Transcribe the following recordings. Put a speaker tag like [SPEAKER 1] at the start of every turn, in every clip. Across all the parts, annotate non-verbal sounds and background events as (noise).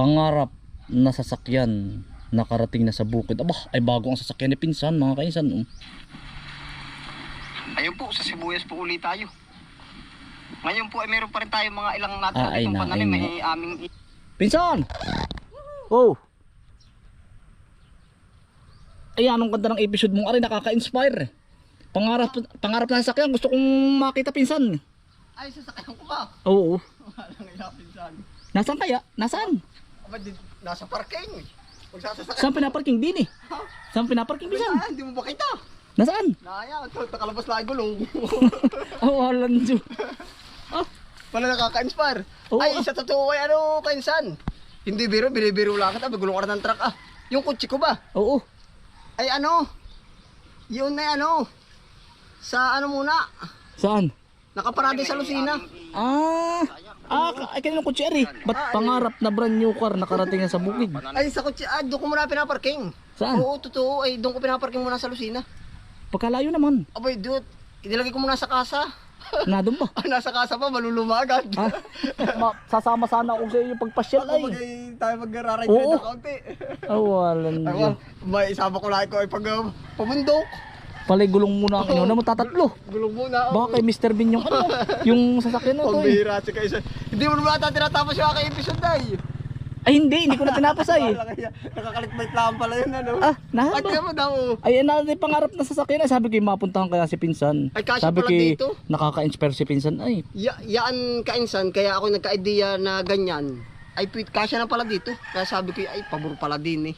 [SPEAKER 1] pangarap na sasakyan nakarating na sa bukid. Aba, ay bago ang sasakyan ni Pinsan, mga kainsan. oh.
[SPEAKER 2] Ayun po, sa sibuyas po ulit tayo. Ngayon po ay meron pa rin tayo mga ilang natin
[SPEAKER 1] Ah, ay, na-
[SPEAKER 2] pananim.
[SPEAKER 1] ay,
[SPEAKER 2] May aming
[SPEAKER 1] Pinsan! Oh! Ay, anong ganda ng episode mo? Aray, nakaka-inspire. Pangarap, pangarap na sasakyan. Gusto kong makita Pinsan.
[SPEAKER 2] Ay, sasakyan ko ba?
[SPEAKER 1] Oo. (laughs) Nasaan kaya? Nasaan?
[SPEAKER 2] Nasa parking. Huwag sasasakyan.
[SPEAKER 1] Saan pinaparking? Din eh. Saan pinaparking Pinsan?
[SPEAKER 2] Ah, hindi mo ba kita?
[SPEAKER 1] Nasaan?
[SPEAKER 2] Naya, ito, nakalabas lang gulong. (laughs)
[SPEAKER 1] Oh, walang Diyo. Ah,
[SPEAKER 2] Wala nakaka-inspire.
[SPEAKER 1] Oo.
[SPEAKER 2] Ay, sa totoo ay ano, kainsan. Hindi biro, binibiro lang kita. Bigulong ka ng truck ah. Yung kutsi ko ba?
[SPEAKER 1] oo.
[SPEAKER 2] Ay ano, yun na ano, sa ano muna,
[SPEAKER 1] Saan?
[SPEAKER 2] nakaparada sa Lucina.
[SPEAKER 1] Ah, ah, ay kanino kutsi ari? Ba't pangarap na brand new car nakarating na sa bukid?
[SPEAKER 2] Ay, sa kutsi, ah, doon ko muna pinaparking.
[SPEAKER 1] Saan?
[SPEAKER 2] Oo, totoo, ay doon ko pinaparking muna sa Lucina.
[SPEAKER 1] Pagkalayo naman.
[SPEAKER 2] Abay, dude, inilagay ko muna sa kasa.
[SPEAKER 1] Na doon ba? (laughs)
[SPEAKER 2] Ah, nasa kasa pa, maluluma agad.
[SPEAKER 1] Ha? Ma- sasama sana ako sa iyo pagpasyal
[SPEAKER 2] Ako
[SPEAKER 1] ay.
[SPEAKER 2] magay tayo mag-ride
[SPEAKER 1] Oo.
[SPEAKER 2] na kaunti.
[SPEAKER 1] Walang
[SPEAKER 2] Ay,
[SPEAKER 1] Diyo.
[SPEAKER 2] well, may isama ko lang ko ay pag uh, pamundok.
[SPEAKER 1] Palay gulong muna ang ino na mo tatatlo.
[SPEAKER 2] Gulong muna. oh.
[SPEAKER 1] Baka kay Mr. Bean yung ano, yung sasakyan mo to eh.
[SPEAKER 2] Pambihira si Kaisa. Hindi mo naman ata tinatapos yung aking episode ay.
[SPEAKER 1] Ay hindi, hindi ko na tinapos ay. (laughs)
[SPEAKER 2] Wala kaya, Nakakalikbait lang pala yun ano.
[SPEAKER 1] Ah,
[SPEAKER 2] Ay,
[SPEAKER 1] nahaba.
[SPEAKER 2] mo daw.
[SPEAKER 1] Ay, ano na pangarap na sasakyan ay sabi ko mapuntahan kaya si Pinsan.
[SPEAKER 2] Ay, kasya
[SPEAKER 1] sabi
[SPEAKER 2] pala
[SPEAKER 1] ko
[SPEAKER 2] dito.
[SPEAKER 1] nakaka-inspire si Pinsan ay.
[SPEAKER 2] Ya, yaan kainsan, kaya ako nagka-idea na ganyan. Ay, pit, kasya na pala dito. Kaya sabi ko, ay, pabor pala din eh.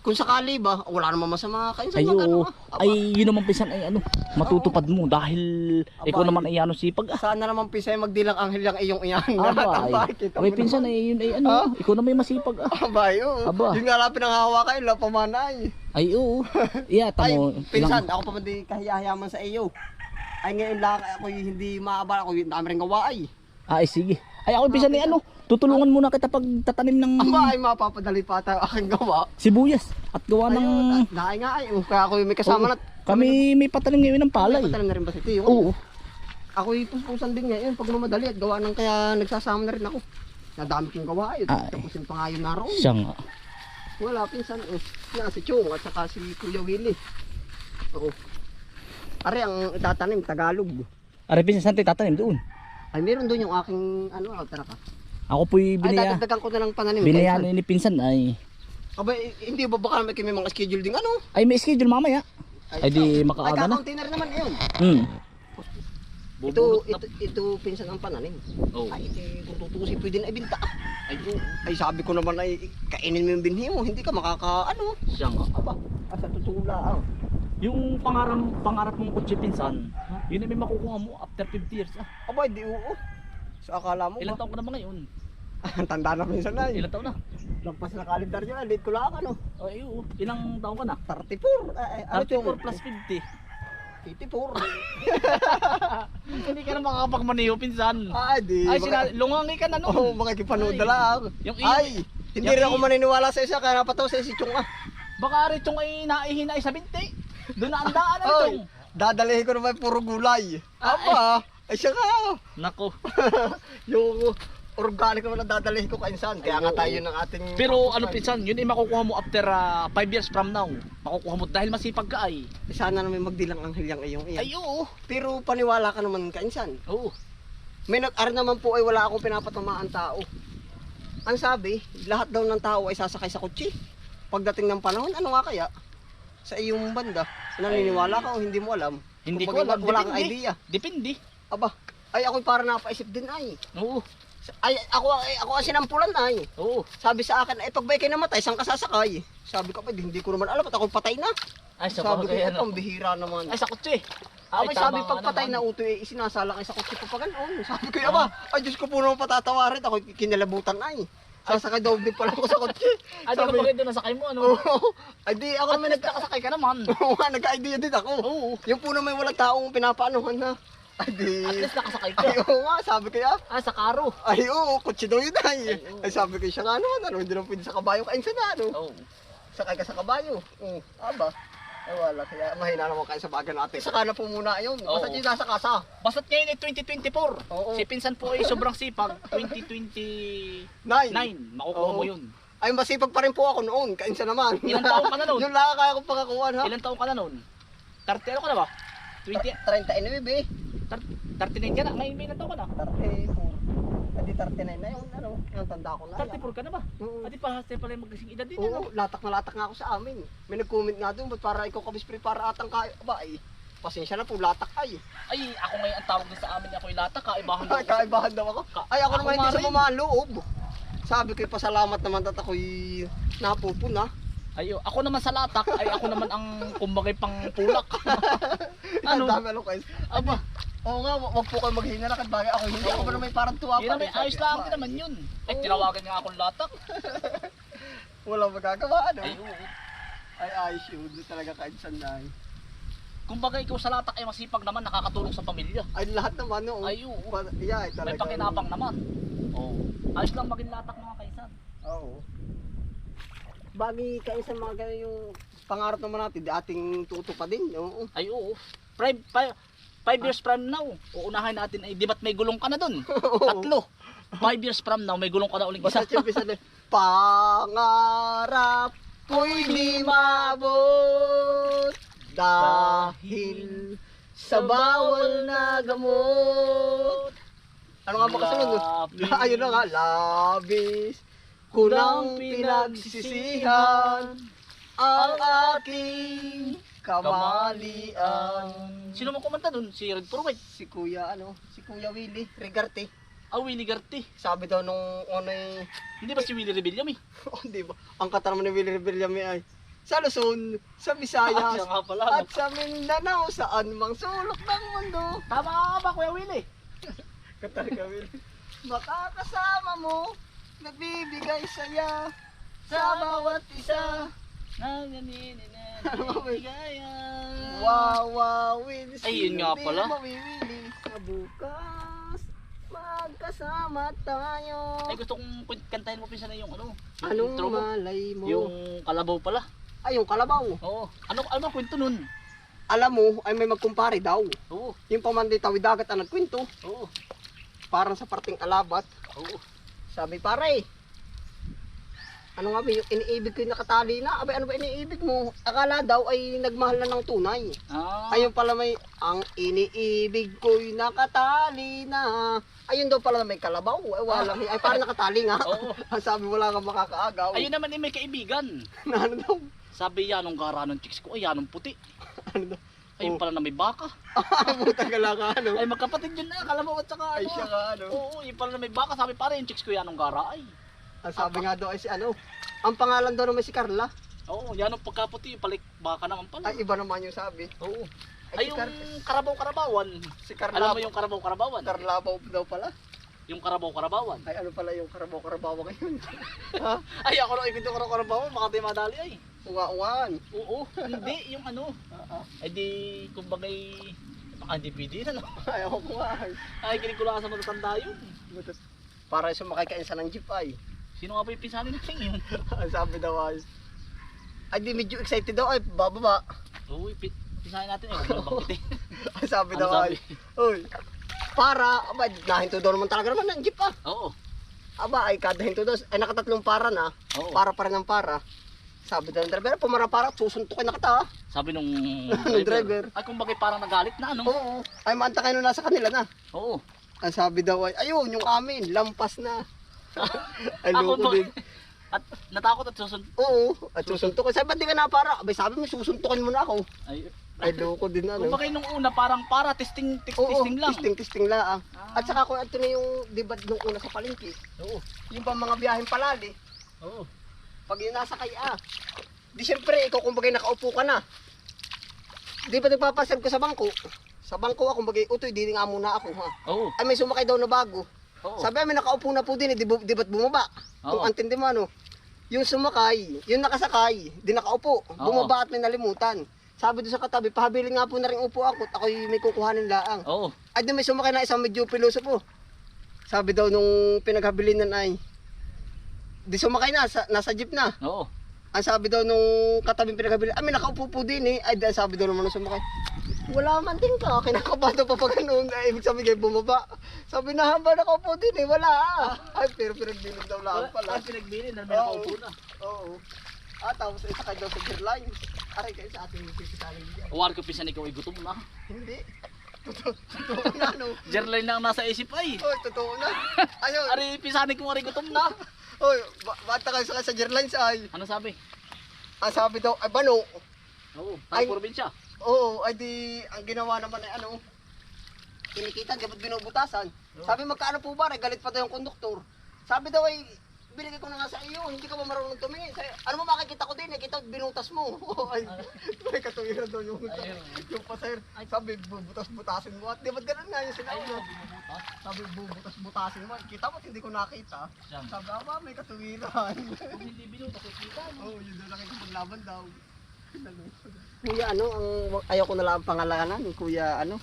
[SPEAKER 2] Kung sakali ba, wala naman masama kainsan.
[SPEAKER 1] Ay,
[SPEAKER 2] mag- ano, ah. Aba,
[SPEAKER 1] Ay, yun naman Pinsan ay ano, matutupad mo dahil ikaw naman ay ano sipag ah.
[SPEAKER 2] Sana naman pisay magdilang anghel yung iyong iyan.
[SPEAKER 1] Aba, ay. (laughs)
[SPEAKER 2] kita
[SPEAKER 1] Ay,
[SPEAKER 2] mo
[SPEAKER 1] Pinsan
[SPEAKER 2] naman.
[SPEAKER 1] ay yun ay ano,
[SPEAKER 2] Ah?
[SPEAKER 1] ikaw na may masipag ah.
[SPEAKER 2] Aba, yun.
[SPEAKER 1] Aba.
[SPEAKER 2] Yung nga lang pinanghahawakan, la pamanay.
[SPEAKER 1] Ay, oo. (laughs) Iya,
[SPEAKER 2] Ay,
[SPEAKER 1] tamo.
[SPEAKER 2] pinsan, ako pa man di kahiyahayaman sa iyo. Ay, ngayon lang ako hindi maabala. Ako yung dami rin gawa ay.
[SPEAKER 1] Ay, sige. Ay, ako Pinsan ay ano, tutulungan muna kita pag tatanim ng
[SPEAKER 2] Aba, ay mapapadali pa tayo aking gawa.
[SPEAKER 1] sibuyas at gawa ng...
[SPEAKER 2] Ayun, nga ay. oh, Kaya ako yung may kasama na.
[SPEAKER 1] Kami may patanim ngayon ng palay.
[SPEAKER 2] Patalim na rin ba si Tiyo?
[SPEAKER 1] Oo.
[SPEAKER 2] Ako yung puspusan din ngayon pag lumadali at gawa ng kaya nagsasama na rin ako. Nadami kong gawa ay.
[SPEAKER 1] Ay.
[SPEAKER 2] Tapos yung pangayon na roon.
[SPEAKER 1] Siya nga.
[SPEAKER 2] Wala pinsan. Oh. Nga si Chong at saka si Kuya Willie. Oo. Are ang itatanim, Tagalog.
[SPEAKER 1] Ari, Pinsan, saan tayo tatanim doon?
[SPEAKER 2] Ay meron doon yung aking ano, oh, tara ka.
[SPEAKER 1] Ako po'y
[SPEAKER 2] Ay
[SPEAKER 1] binaya.
[SPEAKER 2] dadagdagan ko na lang pananim.
[SPEAKER 1] Binayaan
[SPEAKER 2] Pinsan.
[SPEAKER 1] ni Pinsan ay...
[SPEAKER 2] Aba, hindi ba baka may may mga schedule din ano?
[SPEAKER 1] Ay, may schedule mamaya. Ay, di
[SPEAKER 2] ikaw.
[SPEAKER 1] makaaga
[SPEAKER 2] Ay,
[SPEAKER 1] na.
[SPEAKER 2] kakaunti na rin naman yun.
[SPEAKER 1] Hmm.
[SPEAKER 2] Ito, ito, ito, pinsan ang pananim.
[SPEAKER 1] Oh.
[SPEAKER 2] Ay, ito, kung tutusin, pwede na ibinta. Ay, yun. ay, sabi ko naman ay, kainin mo yung binhi mo, hindi ka makaka, ano,
[SPEAKER 1] Siya nga.
[SPEAKER 2] aba, asa tutula, ah.
[SPEAKER 1] Yung pangarap, pangarap mong kutsi Pinsan, yun ay may makukuha mo after 50 years. Ah,
[SPEAKER 2] Aba, di oo. So, akala mo
[SPEAKER 1] ilang
[SPEAKER 2] ba?
[SPEAKER 1] taon ka na ba ngayon?
[SPEAKER 2] Ang (laughs) tanda na minsan na.
[SPEAKER 1] Ilang taon na?
[SPEAKER 2] Lagpas na kalendar niya, late ko lang, ano,
[SPEAKER 1] Ay, oo. Ilang taon ka na?
[SPEAKER 2] 34, ay, ay, ano
[SPEAKER 1] 34 plus 50.
[SPEAKER 2] 54. (laughs)
[SPEAKER 1] Hindi ka na makakapagmaniho, Pinsan.
[SPEAKER 2] Ay, di.
[SPEAKER 1] Ay, sina, lungangi ka na
[SPEAKER 2] Oo,
[SPEAKER 1] noon.
[SPEAKER 2] oh, makikipanood na lang.
[SPEAKER 1] Yung
[SPEAKER 2] Ay, hindi rin ako maniniwala sa isa, kaya napataw sa si Chong ah.
[SPEAKER 1] Baka rin itong ay naihinay sa binti. Doon na ang daan na
[SPEAKER 2] Ay,
[SPEAKER 1] itong.
[SPEAKER 2] dadalhin ko naman puro gulay. Aba, ay siya ka.
[SPEAKER 1] Nako. (laughs)
[SPEAKER 2] Yung organic naman ang dadalhin ko kainsan. Kaya nga tayo ng ating...
[SPEAKER 1] Pero ano pinsan, yun ay makukuha mo after 5 years from now. Makukuha mo dahil masipag ka ay.
[SPEAKER 2] Sana naman magdilang ang hilyang iyong iyan.
[SPEAKER 1] Ay oo.
[SPEAKER 2] Pero paniwala ka naman kainsan.
[SPEAKER 1] Oo.
[SPEAKER 2] May nag-ar naman po ay wala akong pinapatamaan tao. Ang sabi, lahat daw ng tao ay sasakay sa kutsi. Pagdating ng panahon, ano nga kaya? Sa iyong banda, naniniwala ka o hindi mo alam?
[SPEAKER 1] Hindi ko
[SPEAKER 2] Kumbaga,
[SPEAKER 1] alam.
[SPEAKER 2] Wala kang
[SPEAKER 1] Depende.
[SPEAKER 2] idea.
[SPEAKER 1] Depende.
[SPEAKER 2] Aba, ay ako'y para napaisip din ay.
[SPEAKER 1] Oo.
[SPEAKER 2] Ay, ako, ay, ako ang sinampulan ay.
[SPEAKER 1] Oo.
[SPEAKER 2] Sabi sa akin, ay pag ba kayo namatay, saan ka sasakay? Sabi ko, "Pwede, hindi ko naman alam, at ako patay na.
[SPEAKER 1] Ay sa
[SPEAKER 2] sabi ko, ay,
[SPEAKER 1] ano.
[SPEAKER 2] pambihira naman.
[SPEAKER 1] Ay sa kutsi.
[SPEAKER 2] Abay,
[SPEAKER 1] tama
[SPEAKER 2] sabi,
[SPEAKER 1] nga
[SPEAKER 2] pag patay na uto, eh, isinasalang ay sa kutsi pa pa ganoon. Sabi ko, aba, ay, Diyos ko po naman patatawarin. Ako kinalabutan ay. Sasakay daw din pala ako sa kotse. (laughs)
[SPEAKER 1] Ay di ka bagay doon nasakay mo ano.
[SPEAKER 2] Oo. Ay, di, ako naman
[SPEAKER 1] naman
[SPEAKER 2] nagka...
[SPEAKER 1] nagkakasakay ka naman. (laughs)
[SPEAKER 2] Oo nga, nagka-idea din ako.
[SPEAKER 1] Oo.
[SPEAKER 2] Yung po naman walang taong pinapaanuhan na. Ay, di.
[SPEAKER 1] At least nakasakay
[SPEAKER 2] Ay,
[SPEAKER 1] ka.
[SPEAKER 2] oo nga, sabi ko, ah.
[SPEAKER 1] Ah, sa karo.
[SPEAKER 2] Ay, oo, kotse daw yun ay.
[SPEAKER 1] Ay, oo.
[SPEAKER 2] Ay, sabi ko, siya nga naman, ano, hindi naman pwede sa kabayo kain sa ano.
[SPEAKER 1] Oo.
[SPEAKER 2] Sakay ka sa kabayo. Oo, aba. Ay, wala, kaya mahina naman kayo sa bagay natin. Saka na po muna yun. Basta
[SPEAKER 1] Oo.
[SPEAKER 2] yung nasa kasa.
[SPEAKER 1] Basta't ngayon ay 2024.
[SPEAKER 2] Oo.
[SPEAKER 1] Si Pinsan po ay sobrang sipag. (laughs) 2029.
[SPEAKER 2] Nine.
[SPEAKER 1] Makukuha
[SPEAKER 2] Oo.
[SPEAKER 1] mo yun.
[SPEAKER 2] Ay, masipag pa rin po ako noon. Kainsa naman.
[SPEAKER 1] Ilang taon ka na noon? (laughs)
[SPEAKER 2] yung lang kaya kong pagkakuhan, ha?
[SPEAKER 1] Ilan taon ka na noon? 30 ano ka na ba? 20,
[SPEAKER 2] 39, eh.
[SPEAKER 1] 39 ka na. May ilan taon ka na?
[SPEAKER 2] 34. Adi 39 na yung ano, yung tanda ko na.
[SPEAKER 1] 34 ka na ba?
[SPEAKER 2] Oo.
[SPEAKER 1] Adi pa pala yung magising edad din
[SPEAKER 2] Oo,
[SPEAKER 1] ano?
[SPEAKER 2] latak na latak nga ako sa amin. May nag-comment nga doon, ba't para ikaw kabispre para atang kaya ba eh. Pasensya na po, latak ay.
[SPEAKER 1] Ay, ako ngayon ang tawag sa amin ako ilata, kaibahan daw
[SPEAKER 2] Ay, (laughs) kaibahan daw ako.
[SPEAKER 1] Ka-
[SPEAKER 2] Ay, ako,
[SPEAKER 1] ako
[SPEAKER 2] naman hindi sa
[SPEAKER 1] rin.
[SPEAKER 2] mamaloob. Sabi ko, pasalamat naman at ako'y napupuna.
[SPEAKER 1] Ayo, ako naman sa latak, ay ako naman ang kumbagay pang pulak. (laughs)
[SPEAKER 2] Ano? Ang dami ano guys.
[SPEAKER 1] Aba,
[SPEAKER 2] Oo nga, wag po kayo maghinga na bagay ako hindi ako pa may parang tuwa pa.
[SPEAKER 1] Hindi
[SPEAKER 2] may
[SPEAKER 1] ayos lang din naman yun. Ay tinawagan nga akong latak. (laughs)
[SPEAKER 2] Wala magagawa ano.
[SPEAKER 1] Ay.
[SPEAKER 2] Ay ayos yun, talaga kahit sanay.
[SPEAKER 1] Kumbaga ikaw sa latak ay masipag naman, nakakatulong sa pamilya.
[SPEAKER 2] Ay lahat naman oo.
[SPEAKER 1] Ay oo.
[SPEAKER 2] Yeah, ay, talaga.
[SPEAKER 1] May pakinabang naman. Oo. Ayos lang maging latak mga kaisan.
[SPEAKER 2] Oo. Bagi kaisan mga ganyan yung pangarap naman natin, ating tutupa din. Oo.
[SPEAKER 1] Ay oo. Prime, prime, 5 years from now, uunahin natin, eh, di ba't may gulong ka na dun? (laughs) Tatlo. 5 years from now, may gulong ka na uling isa.
[SPEAKER 2] Basta pangarap ko'y di mabot dahil sa bawal na gamot. Ano nga ba
[SPEAKER 1] makasunod? (laughs)
[SPEAKER 2] Ayun na nga, labis kulang pinagsisihan ang aking kamalian.
[SPEAKER 1] Sino mo kumanta dun? Si Red Purwet.
[SPEAKER 2] Si Kuya, ano, si Kuya Willie Rigarte.
[SPEAKER 1] Ah, Willie Garti.
[SPEAKER 2] Sabi daw nung ano yung
[SPEAKER 1] Hindi ba si Willie Rebellion eh? (laughs)
[SPEAKER 2] Oh, di ba? Ang kata naman ni Willie Rebellame ay sa Luzon, sa
[SPEAKER 1] Ah,
[SPEAKER 2] Visayas,
[SPEAKER 1] siya nga pala.
[SPEAKER 2] at sa Mindanao, saan mang sulok ng mundo.
[SPEAKER 1] Tama ka ba, Kuya Willie? (laughs)
[SPEAKER 2] Kata ka, Willie. Makakasama mo, nagbibigay saya sa bawat isa.
[SPEAKER 1] Nanganininaligaya.
[SPEAKER 2] Wawawin
[SPEAKER 1] Ay, yun nga pala.
[SPEAKER 2] mawiwili sa bukas. Magkasama tayo.
[SPEAKER 1] Ay, gusto kong kun- kantahin mo pinsan na yung ano. Yung
[SPEAKER 2] Anong
[SPEAKER 1] intro mo.
[SPEAKER 2] malay mo?
[SPEAKER 1] Yung kalabaw pala.
[SPEAKER 2] Ay, yung kalabaw.
[SPEAKER 1] Oo. Ano, ano ba kwento nun?
[SPEAKER 2] Alam mo, ay may magkumpare daw.
[SPEAKER 1] Oo.
[SPEAKER 2] Yung pamandi tawid dagat ang nagkwento.
[SPEAKER 1] Oo.
[SPEAKER 2] Parang sa parting alabat.
[SPEAKER 1] Oo.
[SPEAKER 2] Sabi pare, ano nga ba yung iniibig ko yung nakatali na? Abay, ano ba iniibig mo? Akala daw ay nagmahal na ng tunay.
[SPEAKER 1] Ah.
[SPEAKER 2] Ayun pala may, ang iniibig ko'y nakatali na. Ayun daw pala may kalabaw. Ay, wala. Ay, parang (laughs) nakatali nga.
[SPEAKER 1] Oo. (laughs)
[SPEAKER 2] Ang sabi, wala kang makakaagaw.
[SPEAKER 1] Ayun naman eh, may kaibigan. (laughs)
[SPEAKER 2] na ano daw?
[SPEAKER 1] Sabi yan nung gara ng chicks ko, ay yan nung puti.
[SPEAKER 2] Ano daw?
[SPEAKER 1] Ayun
[SPEAKER 2] Oh.
[SPEAKER 1] pala na may baka.
[SPEAKER 2] Ay, buta ka lang ano.
[SPEAKER 1] Ay magkapatid yun na, kala mo at saka
[SPEAKER 2] Ay,
[SPEAKER 1] ano.
[SPEAKER 2] siya nga ano.
[SPEAKER 1] Oo, yung pala na may baka. Sabi pare, yung chicks ko yan nung gara. Ay.
[SPEAKER 2] Ang sabi nga daw ay si ano. Ang pangalan daw naman si Carla.
[SPEAKER 1] Oo, yan nung pagkaputi, palik baka naman pala.
[SPEAKER 2] Ay, iba naman yung sabi.
[SPEAKER 1] Oo.
[SPEAKER 2] Ay,
[SPEAKER 1] Ay,
[SPEAKER 2] si
[SPEAKER 1] yung
[SPEAKER 2] Car-
[SPEAKER 1] karabaw-karabawan.
[SPEAKER 2] Si Carla.
[SPEAKER 1] Alam mo yung karabaw-karabawan?
[SPEAKER 2] Carlabaw daw pala.
[SPEAKER 1] Yung karabaw-karabawan.
[SPEAKER 2] Ay, ano pala yung karabaw-karabaw ngayon? (laughs) ha?
[SPEAKER 1] Ay, ako na ibig yung karabaw-karabawan, baka di madali ay.
[SPEAKER 2] Unga-ungaan.
[SPEAKER 1] Oo, hindi, yung ano. Ay di, kumbagay, baka hindi pwede na, no? (laughs)
[SPEAKER 2] Ay, ako nga.
[SPEAKER 1] Ay, ko sa matatanda yun.
[SPEAKER 2] Butas. Para sumakay ka sa ng jeep ay.
[SPEAKER 1] Sino nga ba yung pinsanin natin yun? (laughs)
[SPEAKER 2] Sabi daw ay. Ay, di medyo excited daw ay. Bababa.
[SPEAKER 1] Oo, pi- pinsanin natin eh, huwag mo (laughs)
[SPEAKER 2] sabi
[SPEAKER 1] Ano
[SPEAKER 2] daw ay. Uy. Para, aba, nahinto daw naman talaga naman ng jeep ah.
[SPEAKER 1] Oo,
[SPEAKER 2] Aba, ay kada hinto daw. Ay, nakatatlong para na.
[SPEAKER 1] oo.
[SPEAKER 2] Para pa rin ng para. Sabi daw ng driver, pumara para, susuntukin na kita ah.
[SPEAKER 1] Sabi nung (laughs)
[SPEAKER 2] driver.
[SPEAKER 1] Ay, kumbagay parang nagalit na, ano?
[SPEAKER 2] Oo. Ay, maanta kayo nung nasa kanila na.
[SPEAKER 1] Oo.
[SPEAKER 2] Ang sabi daw ay, ayun, yung amin, lampas na. (laughs)
[SPEAKER 1] Ako ba?
[SPEAKER 2] din.
[SPEAKER 1] At natakot at susun...
[SPEAKER 2] Oo, at susuntukin. Sabi, ba't di ka na para? Abay, sabi mo, susuntukin mo na ako.
[SPEAKER 1] Ay,
[SPEAKER 2] Ay, loko din ano.
[SPEAKER 1] kumbagay nung una parang para testing, tis-
[SPEAKER 2] Oo,
[SPEAKER 1] testing lang.
[SPEAKER 2] Testing, testing lang.
[SPEAKER 1] Ah.
[SPEAKER 2] At saka kung ito na yung, di ba, nung una sa palengke,
[SPEAKER 1] Oo.
[SPEAKER 2] yung pa mga biyaheng palali,
[SPEAKER 1] Oo.
[SPEAKER 2] pag yung nasa kay ah, di syempre, ikaw kumbagay nakaupo ka na. Di ba nagpapasal ko sa bangko? Sa bangko ako, kumbagay, utoy, di nga muna ako ha.
[SPEAKER 1] Oo.
[SPEAKER 2] Ay, may sumakay daw na bago.
[SPEAKER 1] Oo.
[SPEAKER 2] Sabi may nakaupo na po din, eh, di, bu- di ba't bumaba? Kung
[SPEAKER 1] Oo.
[SPEAKER 2] antindi mo ano, yung sumakay, yung nakasakay, di nakaupo, bumaba at may nalimutan. Sabi doon sa katabi, pahabilin nga po na rin upo ako at ako may kukuhanin laang.
[SPEAKER 1] Oo.
[SPEAKER 2] Ay, di may sumakay na isang medyo piloso po. Sabi daw nung pinaghabilinan ay, di sumakay na, sa, nasa jeep na.
[SPEAKER 1] Oo.
[SPEAKER 2] Ang sabi daw nung katabing pinagabili, ah, may nakaupo po din eh. Ay, ang sabi daw naman nung sumakay, wala man din ka, kinakabato pa pag ganun, ay, ibig sabihin kayo bumaba. Sabi na hamba nakaupo din eh, wala ah. Ay, pero pinagbilog daw lang pala.
[SPEAKER 1] Ay, pinagbilin na may nakaupo na.
[SPEAKER 2] Oo. Ah, tapos isa kayo daw sa gear lines. Aray kayo sa ating pipitaling dyan.
[SPEAKER 1] Uwari ko pisan ikaw ay gutom na.
[SPEAKER 2] Hindi. Totoo, totoo na, no?
[SPEAKER 1] Jerline na ang nasa isip ay.
[SPEAKER 2] Oy, totoo na. Ayun.
[SPEAKER 1] Ari, pisanin ko ari gutom na.
[SPEAKER 2] Oy, ba bata kayo sa sa gear lines ay.
[SPEAKER 1] Ano sabi?
[SPEAKER 2] Ang sabi daw, ay bano.
[SPEAKER 1] Oo,
[SPEAKER 2] Ay.
[SPEAKER 1] tayo probinsya.
[SPEAKER 2] Oo, ay di, ang ginawa naman ay ano, kinikita, dapat binubutasan. Sabi, magkano po ba? Ay, galit pa daw yung konduktor. Sabi daw ay, binigay ko na nga sa iyo, hindi ka ba marunong tumingin? Sabi, ano mo makikita ko din, eh, kita binutas mo. (laughs) ay, may katuwiran daw yung,
[SPEAKER 1] Ayun.
[SPEAKER 2] yung pasahero. Sabi, bubutas-butasin mo. At di ba't ganun nga yung sinauna? Sabi, bubutas-butasin mo. Kita mo, hindi ko nakita.
[SPEAKER 1] Siyam.
[SPEAKER 2] Sabi, aba, may katuwiran.
[SPEAKER 1] Kung hindi binutas, kita mo.
[SPEAKER 2] Oo, yun doon nakikipaglaban daw. Kuya, ano, ang ayaw ko na lang ang pangalanan, kuya, ano?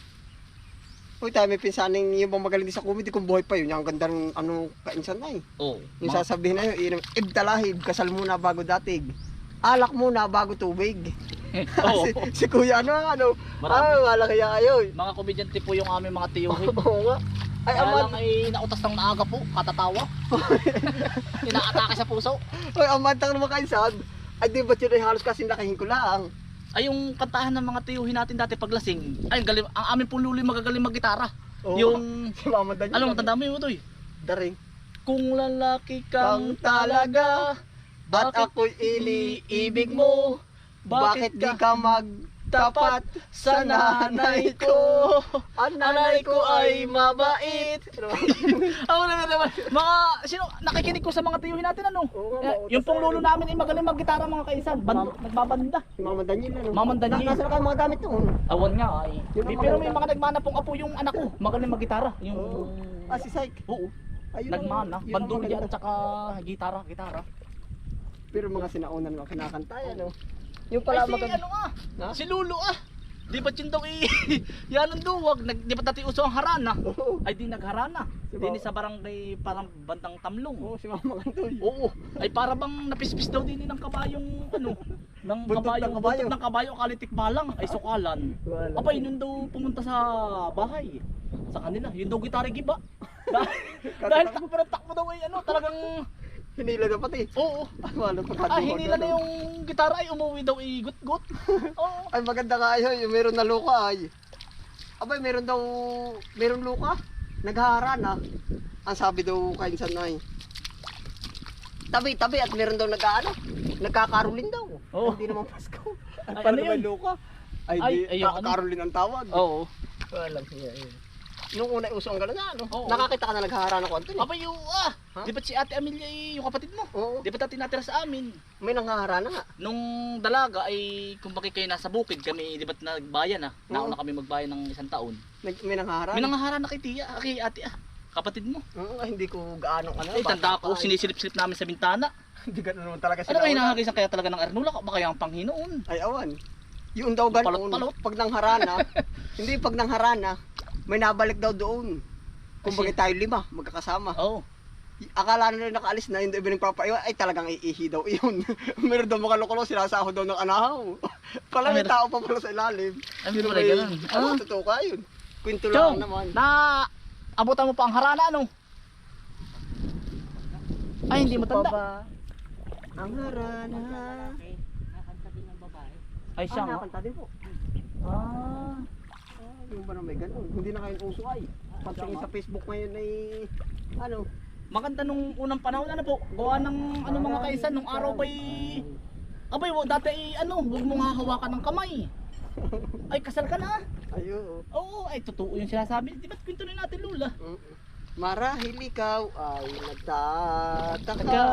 [SPEAKER 2] Uy, tayo may pinsaning yung bang magaling din sa comedy kung buhay pa yun. Yung ang ganda ng ano, kainsan na eh.
[SPEAKER 1] Oo.
[SPEAKER 2] Yung sasabihin na yun, ibtalahib, kasal muna bago datig. Alak muna bago tubig. (laughs)
[SPEAKER 1] Oo.
[SPEAKER 2] si, si kuya, ano, ano?
[SPEAKER 1] Marami.
[SPEAKER 2] Ay, wala kaya kayo.
[SPEAKER 1] Mga komedyante po yung aming mga tiyuhin. (laughs)
[SPEAKER 2] Oo nga. Ay,
[SPEAKER 1] Kaya
[SPEAKER 2] aman,
[SPEAKER 1] lang ay nautas ng maaga po, katatawa. (laughs) Inaatake sa puso.
[SPEAKER 2] ay, amantang naman kainsan. Ay, di ba't yun ay halos kasing lakahin ko lang.
[SPEAKER 1] Ay yung kantahan ng mga tiyuhin natin dati paglasing. Ay, galing, ang aming pong luloy magagaling maggitara.
[SPEAKER 2] Oo.
[SPEAKER 1] Yung,
[SPEAKER 2] Si Mama Dan.
[SPEAKER 1] alam mo, tanda mo yun ito
[SPEAKER 2] Daring.
[SPEAKER 1] Kung lalaki kang
[SPEAKER 2] talaga,
[SPEAKER 1] talaga,
[SPEAKER 2] At ako'y iniibig mo, bakit di ka magtapat sa nanay ko? Ang nanay ko ay mabait. (laughs)
[SPEAKER 1] Ako naman naman, mga, sino, nakikinig ko sa mga tiyuhin natin ano?
[SPEAKER 2] Oo,
[SPEAKER 1] Eh,
[SPEAKER 2] mautas
[SPEAKER 1] yung pong
[SPEAKER 2] na yun.
[SPEAKER 1] namin ay magaling maggitara mga kaisan. Band, nagbabanda.
[SPEAKER 2] Si Mama Daniel ano?
[SPEAKER 1] Mama Daniel.
[SPEAKER 2] Na, nasa ka mga gamit noon?
[SPEAKER 1] Awan nga ay.
[SPEAKER 2] Yun ang
[SPEAKER 1] May, pero may mga nagmana pong apo yung anak ko. Magaling maggitara. Yung,
[SPEAKER 2] Oo. Ah, si Syke.
[SPEAKER 1] Oo.
[SPEAKER 2] Ayun ang-
[SPEAKER 1] Nagmana.
[SPEAKER 2] yun ang
[SPEAKER 1] Bandurya
[SPEAKER 2] maganda.
[SPEAKER 1] at saka gitara, gitara.
[SPEAKER 2] Pero mga sinauna naman kinakanta yan, no? Yung
[SPEAKER 1] Ay,
[SPEAKER 2] pala
[SPEAKER 1] si
[SPEAKER 2] maganda.
[SPEAKER 1] ano ah,
[SPEAKER 2] Ha?
[SPEAKER 1] si Lulu ah. Di ba daw i... (laughs) yan ang duwag. Nag, di ba dati uso ang harana?
[SPEAKER 2] Oo.
[SPEAKER 1] Ay di nagharana.
[SPEAKER 2] Si
[SPEAKER 1] Di ni sa barangay parang bandang tamlong.
[SPEAKER 2] Oo, si Mama Kantoy.
[SPEAKER 1] Oo. Ay para bang napispis daw din ng kabayong ano, ng
[SPEAKER 2] Buntot ng
[SPEAKER 1] kabayong,
[SPEAKER 2] kabayo.
[SPEAKER 1] buntot ng kabayo kalitik balang ay sukalan.
[SPEAKER 2] Wala.
[SPEAKER 1] Yun daw pumunta sa bahay. Sa kanila. Yun daw gitara giba. (laughs) dahil, takbo pa ng takbo daw ay ano, talagang,
[SPEAKER 2] Hinila na pati.
[SPEAKER 1] oo.
[SPEAKER 2] Ay, wala pa
[SPEAKER 1] Ah, hinila na yung gitara ay umuwi daw ay gut-gut. (laughs) Oo.
[SPEAKER 2] Ay, maganda nga yun. Yung meron na luka ay. Abay, meron daw, meron luka. Naghaharana. Ang sabi daw kainsan na ay. Tabi, tabi at meron daw nag-ano. Nagkakarolin daw.
[SPEAKER 1] Oo.
[SPEAKER 2] Hindi naman Pasko. Ay,
[SPEAKER 1] Ay,
[SPEAKER 2] paano
[SPEAKER 1] ano
[SPEAKER 2] may
[SPEAKER 1] yun?
[SPEAKER 2] luka? Ay,
[SPEAKER 1] Ay,
[SPEAKER 2] di,
[SPEAKER 1] ayun,
[SPEAKER 2] ka-
[SPEAKER 1] ano?
[SPEAKER 2] Ang tawag.
[SPEAKER 1] Oo.
[SPEAKER 2] Walang siya yun. Nung una uso ang gano'n na, ano?
[SPEAKER 1] Oo.
[SPEAKER 2] Nakakita ka na naghaharana ko, Anthony.
[SPEAKER 1] Abay, yung ah.
[SPEAKER 2] Ha?
[SPEAKER 1] Di ba si Ate Amelia ay yung kapatid mo?
[SPEAKER 2] Oo.
[SPEAKER 1] Di ba dati natira sa amin?
[SPEAKER 2] May nanghaharana nga.
[SPEAKER 1] Nung dalaga ay kung bakit kayo nasa bukid kami, di ba't nagbayan ah? Nauna kami magbayan ng isang taon.
[SPEAKER 2] Nag- May nanghaharana.
[SPEAKER 1] May nangahara na kay tiya, ah, kay ate ah. Kapatid mo.
[SPEAKER 2] Oo, ay, hindi ko gaano ano.
[SPEAKER 1] Ay, tanda ko,
[SPEAKER 2] ay.
[SPEAKER 1] sinisilip-silip namin sa bintana. (laughs)
[SPEAKER 2] Hindi gano'n naman talaga
[SPEAKER 1] Ano kayo
[SPEAKER 2] sila.
[SPEAKER 1] nakakisan kaya talaga ng Arnula? Baka yung Panghinoon.
[SPEAKER 2] Ay, awan. Yung daw ganoon, pag nangharana, (laughs) hindi pag nangharana, may nabalik daw doon. Kung
[SPEAKER 1] Kasi-
[SPEAKER 2] bakit tayo lima, magkakasama.
[SPEAKER 1] Oo.
[SPEAKER 2] Akala nila nakaalis na, hindi ba nagpapaiwan, ay talagang iihi daw iyon. (laughs) Meron daw mga lokolo, sinasahod daw ng anahaw. (laughs) Pala
[SPEAKER 1] Ah,
[SPEAKER 2] may
[SPEAKER 1] meron-
[SPEAKER 2] tao pa pala sa ilalim.
[SPEAKER 1] Ay,
[SPEAKER 2] Yun
[SPEAKER 1] pala ganun.
[SPEAKER 2] Oo,
[SPEAKER 1] Ah.
[SPEAKER 2] totoo ka yun. Kwento
[SPEAKER 1] Chong,
[SPEAKER 2] lang naman.
[SPEAKER 1] na abutan mo pa ang harana ano? Ay, hindi matanda.
[SPEAKER 2] Ang harana.
[SPEAKER 1] Ay, siya
[SPEAKER 2] Ah,
[SPEAKER 1] nga.
[SPEAKER 2] nakanta din po.
[SPEAKER 1] Ah.
[SPEAKER 2] Yung ba na may ganun? Hindi na kayo uso ay. Pagtingin sa Facebook ngayon ay, ano,
[SPEAKER 1] Maganda nung unang panahon ano po, gawa ng ano mga kaisan nung araw ba'y Abay, wa- dati ay ano, huwag mong hahawakan ng kamay. (laughs) Ay, kasal ka na.
[SPEAKER 2] ayo.
[SPEAKER 1] Oo, ay totoo yung sinasabi. Di ba't kwento na natin, Lula?
[SPEAKER 2] Mm. Marahil ikaw ay nagtataka.
[SPEAKER 1] Taka.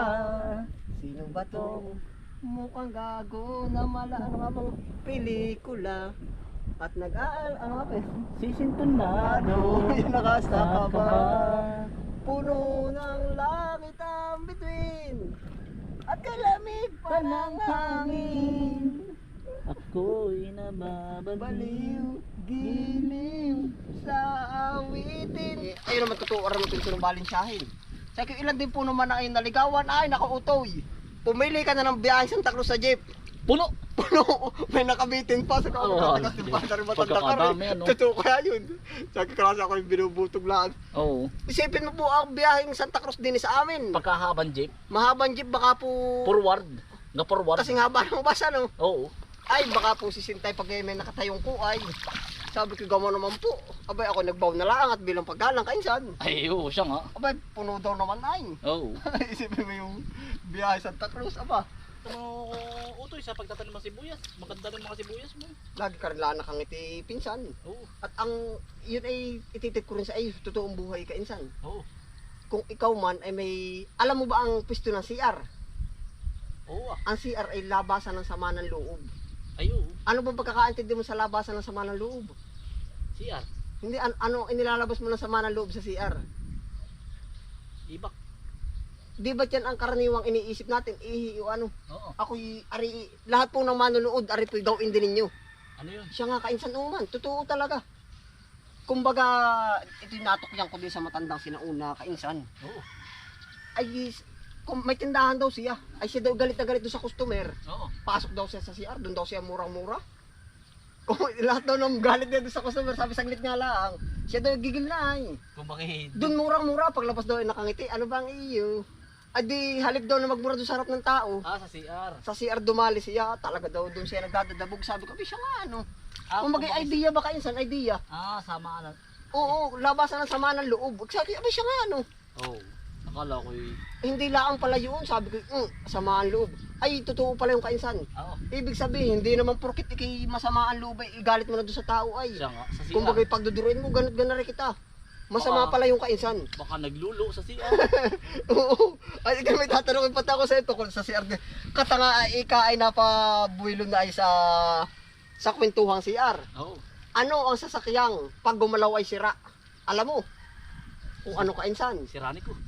[SPEAKER 2] Sino ba to? Mukhang gago na mala ano nga bang pelikula. At nag-aal, ano ba? yun?
[SPEAKER 1] Sisintunado. (laughs)
[SPEAKER 2] Yung nakasaka ba? Puno ng langit ang bituin. At kalamig pa ng hangin.
[SPEAKER 1] Ako'y nababaliw.
[SPEAKER 2] Baliw, giliw, sa awitin. Eh, ayun naman totoo, aram natin ito ng balinsyahin. Sa ilan din po naman ang naligawan ay nakautoy. Pumili ka na ng biyahe Santa Cruz sa jeep.
[SPEAKER 1] Puno. (laughs)
[SPEAKER 2] Puno, may nakabitin pa sa
[SPEAKER 1] Oo,
[SPEAKER 2] kakatakas ng bata rin matanda ka rin.
[SPEAKER 1] ano?
[SPEAKER 2] Totoo kaya yun. Sa kaklase ako yung binubutog lang.
[SPEAKER 1] Oo.
[SPEAKER 2] Isipin mo po ang biyaheng Santa Cruz din sa amin.
[SPEAKER 1] Pagkahabang jeep,
[SPEAKER 2] Mahabang jeep baka po...
[SPEAKER 1] forward. Nga forward.
[SPEAKER 2] Kasing haba ng bus ano.
[SPEAKER 1] Oo.
[SPEAKER 2] Ay baka po sisintay pag may nakatayong ko ay. Sabi ko gamo naman po. Abay ako nagbaw na lang at bilang paggalang kainsan.
[SPEAKER 1] Ay, oo, siya nga.
[SPEAKER 2] Abay puno daw naman ay.
[SPEAKER 1] Oo. (laughs)
[SPEAKER 2] Isipin mo yung biyahe Santa Cruz. Aba,
[SPEAKER 1] utoy sa pagtatanim ng sibuyas. Maganda rin mga sibuyas mo.
[SPEAKER 2] lagi ka rin lang nakangiti pinsan.
[SPEAKER 1] Oo.
[SPEAKER 2] At ang yun ay ititit ko rin sa ay totoong buhay ka insan.
[SPEAKER 1] Oo.
[SPEAKER 2] Kung ikaw man ay may alam mo ba ang pwesto ng CR?
[SPEAKER 1] Oo ah.
[SPEAKER 2] Ang CR ay labasan ng sama ng loob.
[SPEAKER 1] Ay, oo.
[SPEAKER 2] Ano ba pagkakaintindi mo sa labasan ng sama ng loob?
[SPEAKER 1] CR.
[SPEAKER 2] Hindi an- ano inilalabas mo ng sama ng loob sa CR?
[SPEAKER 1] Ibak.
[SPEAKER 2] Di ba yan ang karaniwang iniisip natin? Ihi o ano?
[SPEAKER 1] Oo.
[SPEAKER 2] Ako'y ari lahat po ng manonood ari po gawin din ninyo.
[SPEAKER 1] Ano yun?
[SPEAKER 2] Siya nga kainsan uman, totoo talaga. Kumbaga, ito yung natukyan ko din sa matandang sinauna, kainsan.
[SPEAKER 1] Oo.
[SPEAKER 2] Ay, kung may tindahan daw siya, ay siya daw galit na galit doon sa customer.
[SPEAKER 1] Oo.
[SPEAKER 2] Pasok daw siya sa CR, doon daw siya murang-mura. (laughs) Kung lahat daw ng galit niya doon sa customer, sabi saglit nga lang, siya daw gigil na ay.
[SPEAKER 1] Kung bakit.
[SPEAKER 2] Doon murang-mura, paglabas daw ay nakangiti, ano bang iyo? Adi, halip daw na magmura doon sa harap ng tao.
[SPEAKER 1] Ah, sa CR.
[SPEAKER 2] Sa CR dumali siya, talaga daw doon siya nagdadadabog. Sabi ko, "Abi, siya nga ano.
[SPEAKER 1] Ah,
[SPEAKER 2] Kung magay idea ba kayo, san idea?
[SPEAKER 1] Ah, sama na.
[SPEAKER 2] Oo, labasan ng sama ng loob. Sabi, abi siya nga ano.
[SPEAKER 1] Oo. Akala ko eh.
[SPEAKER 2] Hindi lang pala yun. Sabi ko, mm, sama ang loob. Ay, totoo pala yung kainsan.
[SPEAKER 1] Oo.
[SPEAKER 2] Ibig sabihin, hindi naman porkit ikay masama ang loob ay igalit mo na doon sa tao ay.
[SPEAKER 1] Siya nga. Sa CR.
[SPEAKER 2] Kung bagay pagduduruin mo, ganit ganun rin kita. Masama
[SPEAKER 1] Baka-
[SPEAKER 2] pala yung kainsan.
[SPEAKER 1] Baka naglulo sa CR. (laughs)
[SPEAKER 2] Oo. Ay, ikaw may tatanungin pa ako sa ito kung sa CR. Kata nga, ay, ika ay napabuhilo na ay sa sa kwentuhang CR.
[SPEAKER 1] Oo.
[SPEAKER 2] Ano ang sasakyang pag gumalaw ay sira? Alam mo? Kung ano kainsan.
[SPEAKER 1] Sirani ko.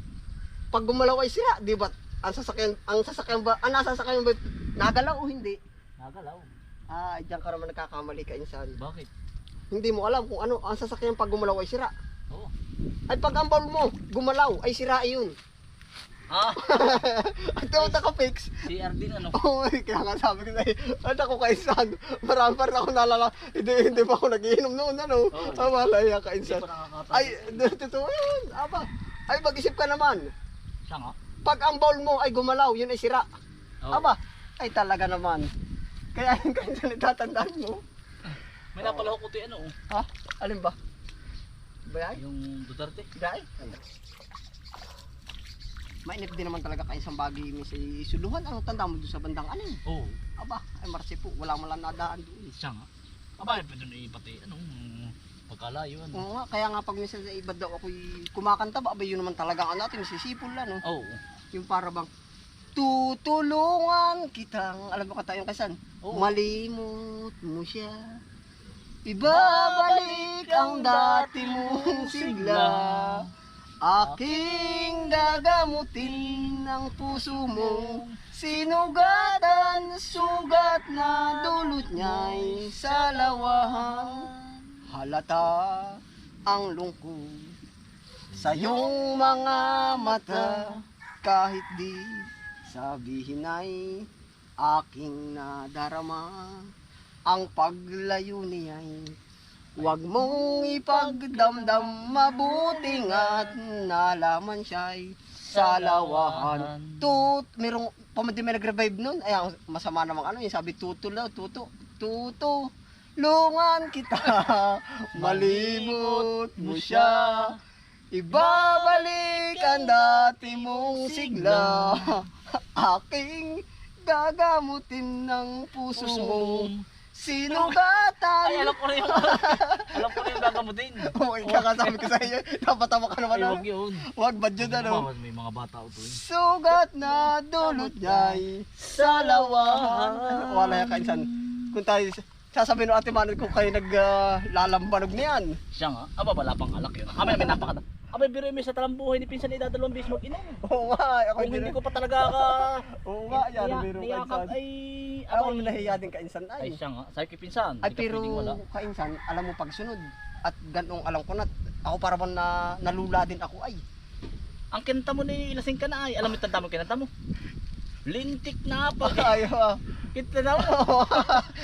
[SPEAKER 2] Pag gumalaw ay sira, di ba? Ang sasakyan, ang sasakyan ba, ang nasa sasakyan ba, nagalaw o hindi?
[SPEAKER 1] Nagalaw.
[SPEAKER 2] Ah, diyan ka naman nagkakamali ka insan.
[SPEAKER 1] Bakit?
[SPEAKER 2] Hindi mo alam kung ano ang sasakyan pag gumalaw ay sira.
[SPEAKER 1] Oo.
[SPEAKER 2] Ay pag ang mo, gumalaw, ay sira yun.
[SPEAKER 1] Ah,
[SPEAKER 2] At (laughs) ito ka fix.
[SPEAKER 1] CR din ano. (laughs)
[SPEAKER 2] Oo, kaya nga sabi ko sa'yo, at ako kainsan, marami pa rin ako nalala, hindi, hindi pa ako nagiinom noon, ano,
[SPEAKER 1] Oo.
[SPEAKER 2] ah, malaya kainsan. Ay, totoo yun, aba, ay mag-isip ka naman,
[SPEAKER 1] Siya nga.
[SPEAKER 2] pag ang bowl mo ay gumalaw, yun ay sira.
[SPEAKER 1] Oo.
[SPEAKER 2] Aba, ay talaga naman. Kaya (laughs) yung kainsan itatandaan mo.
[SPEAKER 1] May napalahok ko ano. oh.
[SPEAKER 2] Ha? Alin ba? Bayay?
[SPEAKER 1] Yung Duterte.
[SPEAKER 2] Dahil? Mainit din naman talaga kayo isang bagay mo sa suluhan. Ano tanda mo doon sa bandang ano?
[SPEAKER 1] Oo.
[SPEAKER 2] Aba, ay marsi po. Wala man lang nadaan doon.
[SPEAKER 1] Siya nga. Aba, pwede na ipati. Anong pagkalayo ano.
[SPEAKER 2] Oo nga, kaya nga pag minsan sa iba daw ako'y kumakanta ba, abay yun naman talaga ang natin, sisipol lang, no?
[SPEAKER 1] Oo.
[SPEAKER 2] Yung para bang, tutulungan kitang, alam mo ka tayong kasan,
[SPEAKER 1] Oo.
[SPEAKER 2] malimot mo siya. Ibabalik ang dati mong sigla. Aking gagamutin ang puso mo. Sinugatan, sugat na dulot niya'y sa lawahan Halata ang lungkot. Sa iyong mga mata Kahit di sabihin ay aking nadarama Ang paglayo niya'y Huwag mong ipagdamdam mabuting at nalaman siya'y sa lawahan. Tut, merong pamadi may nag-revive nun. Ay, masama namang ano, yung sabi tuto daw, tuto. Tuto, lungan kita, (laughs) malimot mo siya. Ibabalik ang dati mong sigla. (laughs) Aking gagamutin ng puso mo. Sinugatan.
[SPEAKER 1] Ay, alam ko na yung, alam ko na yung gagamutin.
[SPEAKER 2] Oh, kakasabi ko sa iyo. Napatawa ka naman.
[SPEAKER 1] Ay,
[SPEAKER 2] ano?
[SPEAKER 1] wag yun.
[SPEAKER 2] Huwag ba dyan ano?
[SPEAKER 1] May mga bata ito eh.
[SPEAKER 2] Sugat na dulot niya'y sa lawahan. Wala yung kainsan. Kung tayo, sasabihin ng ate Manod kung kayo naglalambanog niyan.
[SPEAKER 1] Siya nga. Aba, wala pang alak yun. Kami may napakata. Aba, biro may sa talambuhay ni Pinsan idadalawang bis mag-inom. (laughs)
[SPEAKER 2] Oo nga, ako
[SPEAKER 1] Kung hindi ko pa talaga ka... (laughs)
[SPEAKER 2] Oo nga, yan, biro
[SPEAKER 1] niyakap
[SPEAKER 2] kainsan.
[SPEAKER 1] ay...
[SPEAKER 2] Ako
[SPEAKER 1] Aba,
[SPEAKER 2] nahiya din kainsan.
[SPEAKER 1] ay
[SPEAKER 2] Ay,
[SPEAKER 1] siya nga. Sabi ko Pinsan.
[SPEAKER 2] ay
[SPEAKER 1] ka
[SPEAKER 2] pero
[SPEAKER 1] wala.
[SPEAKER 2] kainsan, alam mo pagsunod. At ganong alam ko na, ako para bang na, nalula din ako ay.
[SPEAKER 1] Ang kinanta mo ni ilasing ka na ay. Alam mo yung tanda mo kinanta mo? Lintik na pa. (laughs)
[SPEAKER 2] Ah.
[SPEAKER 1] Kita na.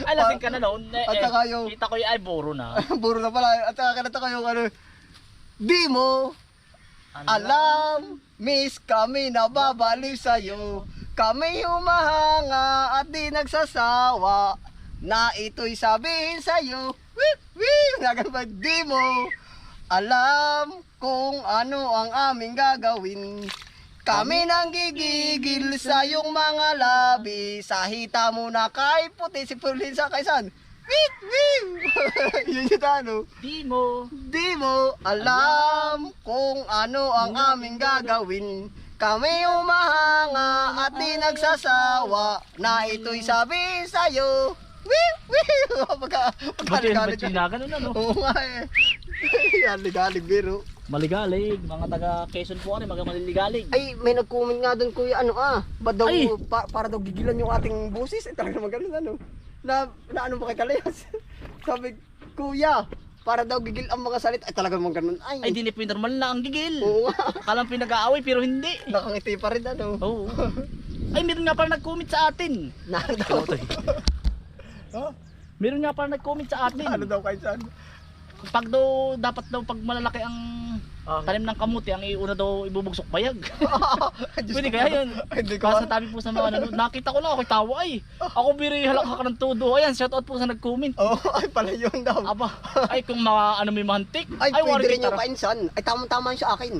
[SPEAKER 1] Ay, lasing ka na noon. Eh,
[SPEAKER 2] At
[SPEAKER 1] eh,
[SPEAKER 2] saka yung-
[SPEAKER 1] Kita ko yung ay, buro na.
[SPEAKER 2] Buro na pala. At saka kinata ko yung ano. Di mo alam, miss kami na babaliw sa'yo. Kami humahanga at di nagsasawa. Na ito'y sabihin sa'yo. Ba? Di mo alam kung ano ang aming gagawin. Kami nang gigigil sa iyong mga labi. Sa hita mo na kay puti si Pulin sa kaisan. Wee! Wee! (laughs) Yun yung ano.
[SPEAKER 1] Di mo.
[SPEAKER 2] Di mo alam kung ano ang aming gagawin. Kami umahanga at di nagsasawa na ito'y sabi sa'yo. Wee! Wee! (laughs) Pagka,
[SPEAKER 1] Buti
[SPEAKER 2] pagka
[SPEAKER 1] na ba't yung ganun ano?
[SPEAKER 2] Oo nga eh. (laughs) Yan, ligalig biro.
[SPEAKER 1] Maligalig. Mga taga Quezon po ano, mga maliligalig.
[SPEAKER 2] Ay, may nag-comment nga doon kuya, ano ah, ba daw,
[SPEAKER 1] Ay!
[SPEAKER 2] pa- para daw gigilan yung ating busis, eh talaga naman ganun ano. Na, na ano ba kay Kalayas? (laughs) Sabi, kuya, para daw gigil ang mga salit, ay talaga naman ganun. Ay,
[SPEAKER 1] Ay, di na po yung normal na ang gigil.
[SPEAKER 2] oo nga,
[SPEAKER 1] Kalang pinag-aaway pero hindi.
[SPEAKER 2] nakangiti pa rin ano.
[SPEAKER 1] Oo. (laughs) Ay, meron nga pala nag-comment sa atin.
[SPEAKER 2] Na, ano daw,
[SPEAKER 1] Oh. (laughs) Meron nga pala nag-comment sa atin.
[SPEAKER 2] ano daw kay San?
[SPEAKER 1] Pag daw, dapat daw pag malalaki ang
[SPEAKER 2] Ah.
[SPEAKER 1] tanim ng kamuti, ang iuna daw ibubugsok bayag. (laughs) Pwede kaya yun.
[SPEAKER 2] Ay, Hindi ko.
[SPEAKER 1] Kasa tabi po sa mga nanonood. Nakita ko lang ako'y tawa ay. Ako biri halakak ng todo. Ayan, shoutout po sa nag-comment.
[SPEAKER 2] Oo, (laughs) ay pala yun daw.
[SPEAKER 1] Aba, (laughs) ay kung mga ano may mahantik.
[SPEAKER 2] Ay, pwede
[SPEAKER 1] wari
[SPEAKER 2] rin yung kainsan. Ay, tamang-tama yun sa akin.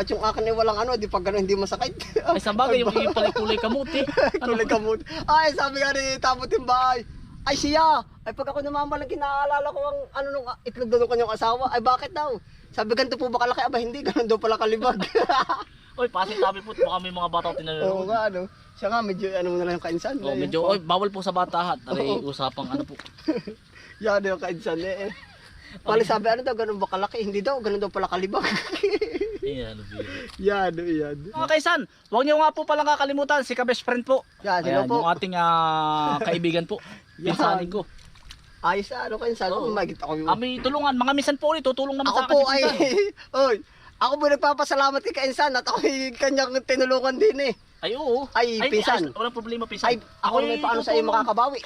[SPEAKER 2] At yung akin ay walang ano, di pag gano'n hindi masakit.
[SPEAKER 1] Ay, sa bagay, yung kulay kamuti. Ano?
[SPEAKER 2] Kulay kamot. Ay, sabi nga ni Tapot yung bahay. Ay siya, ay pag ako namamalagi naaalala ko ang ano nung itlog daw ng kanyang asawa. Ay bakit daw? Sabi ganito po ba kalaki? Aba hindi, ganun daw pala kalibag. (laughs)
[SPEAKER 1] Oy, pasig tabi po. Baka may mga bata
[SPEAKER 2] Oo
[SPEAKER 1] tinanong.
[SPEAKER 2] nga ano. Siya nga medyo ano mo na lang yung kainsan.
[SPEAKER 1] Oh,
[SPEAKER 2] eh.
[SPEAKER 1] medyo, oy, bawal po sa batahan. (laughs) Aray,
[SPEAKER 2] Oo.
[SPEAKER 1] usapang ano po. (laughs)
[SPEAKER 2] Yan yung kainsan eh. Pali sabi ano daw, ganun ba kalaki? Hindi daw, ganun daw pala kalibag.
[SPEAKER 1] Ano biro.
[SPEAKER 2] yan, oh, yan.
[SPEAKER 1] Mga kaisan, huwag niyo nga po palang kakalimutan, si ka-best friend po.
[SPEAKER 2] Yan,
[SPEAKER 1] Ayan,
[SPEAKER 2] po?
[SPEAKER 1] yung ating ah, kaibigan po.
[SPEAKER 2] Yan.
[SPEAKER 1] Pinsanin ko.
[SPEAKER 2] Ayos na ano kainsan.
[SPEAKER 1] Oo.
[SPEAKER 2] Oh. Magkita ko yung...
[SPEAKER 1] Kami tulungan, mga misan po ulit, tutulong naman
[SPEAKER 2] Ako
[SPEAKER 1] sa akin.
[SPEAKER 2] po
[SPEAKER 1] si
[SPEAKER 2] ay, (laughs) oy, ako po nagpapasalamat kay Kainsan at ako ay kanyang tinulungan din eh.
[SPEAKER 1] Ay, oo.
[SPEAKER 2] Ay, pinsan.
[SPEAKER 1] ay, walang problema, pinsan.
[SPEAKER 2] Ay, ako naman paano sa iyo makakabawi?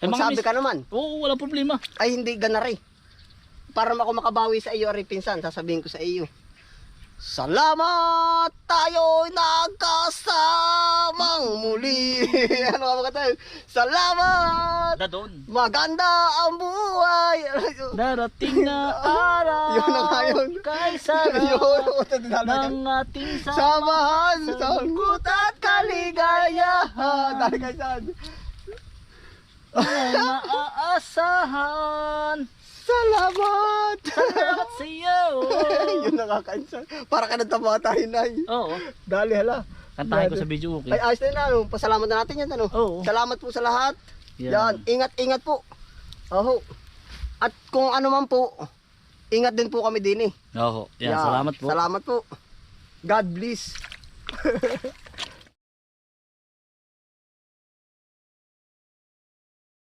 [SPEAKER 1] Ay,
[SPEAKER 2] Kung
[SPEAKER 1] mga
[SPEAKER 2] sabi
[SPEAKER 1] mis-
[SPEAKER 2] ka naman,
[SPEAKER 1] Oo, walang problema.
[SPEAKER 2] ay hindi ganari. Para ako makabawi sa iyo, ari pinsan, sasabihin ko sa iyo. Salamat tayo'y nagkasamang muli. (laughs) ano ka mga tayo? Salamat!
[SPEAKER 1] Da doon.
[SPEAKER 2] Maganda ang buhay! (laughs)
[SPEAKER 1] Darating na (laughs) araw.
[SPEAKER 2] Yun na nga yun.
[SPEAKER 1] Kay
[SPEAKER 2] Yun,
[SPEAKER 1] sarap
[SPEAKER 2] ito dinalagan.
[SPEAKER 1] ng ating sa
[SPEAKER 2] Samahan, sangkot at kaligayahan. Dali kay San.
[SPEAKER 1] maaasahan.
[SPEAKER 2] Salamat!
[SPEAKER 1] Salamat sa iyo. (laughs)
[SPEAKER 2] Yun nakakainsan. Para ka nagtama tayo, Nay.
[SPEAKER 1] Oo.
[SPEAKER 2] Dali, hala.
[SPEAKER 1] Kantahin ko sa video okay.
[SPEAKER 2] Ay, ayos na yun, ano. Pasalamat na natin yan, ano.
[SPEAKER 1] Oo.
[SPEAKER 2] Salamat po sa lahat.
[SPEAKER 1] Yan.
[SPEAKER 2] Yan. Ingat, ingat po. Oho. At kung ano man po, ingat din po kami din eh.
[SPEAKER 1] Oo. Yan,
[SPEAKER 2] Yan.
[SPEAKER 1] salamat po.
[SPEAKER 2] Salamat po. God bless. (laughs)